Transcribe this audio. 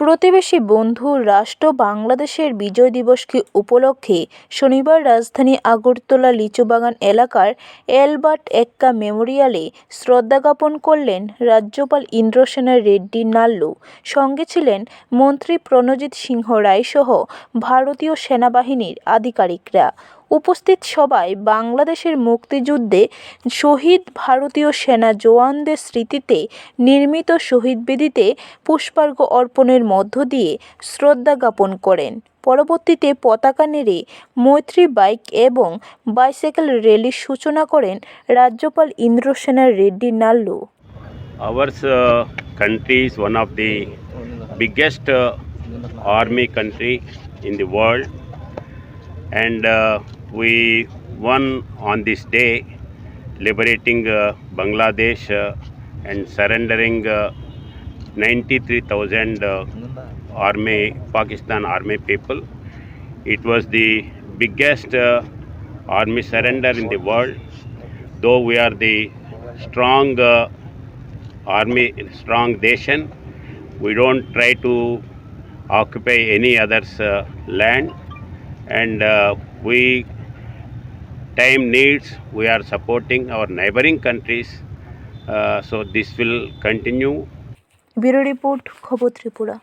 প্রতিবেশী বন্ধু রাষ্ট্র বাংলাদেশের বিজয় দিবসকে উপলক্ষে শনিবার রাজধানী আগরতলা লিচুবাগান এলাকার এলবার্ট এক্কা মেমোরিয়ালে শ্রদ্ধা জ্ঞাপন করলেন রাজ্যপাল ইন্দ্রসেনা রেড্ডি নাল্লু। সঙ্গে ছিলেন মন্ত্রী প্রণজিৎ সিংহ রায়সহ ভারতীয় সেনাবাহিনীর আধিকারিকরা। উপস্থিত সবাই বাংলাদেশের মুক্তিযুদ্ধে শহীদ ভারতীয় সেনা জওয়ানদের স্মৃতিতে নির্মিত শহীদ বেদিতে পুষ্পার্ঘ্য অর্পণের মধ্য দিয়ে শ্রদ্ধা জ্ঞাপন করেন। পরবর্তীতে পতাকা নেড়ে মৈত্রী বাইক এবং বাইসাইকেল র্যালির সূচনা করেন রাজ্যপাল Indrasena Reddy Nallu. Uh, biggest uh, army country in the world, and uh, we won on this day, liberating uh, Bangladesh uh, and surrendering uh, 93,000 uh, army Pakistan army people. It was the biggest uh, army surrender in the world, though we are the strong. Uh, army strong nation we don't try to occupy any other's uh, land and uh, we time needs we are supporting our neighboring countries uh, so this will continue bureau report খবর ত্রিপুরা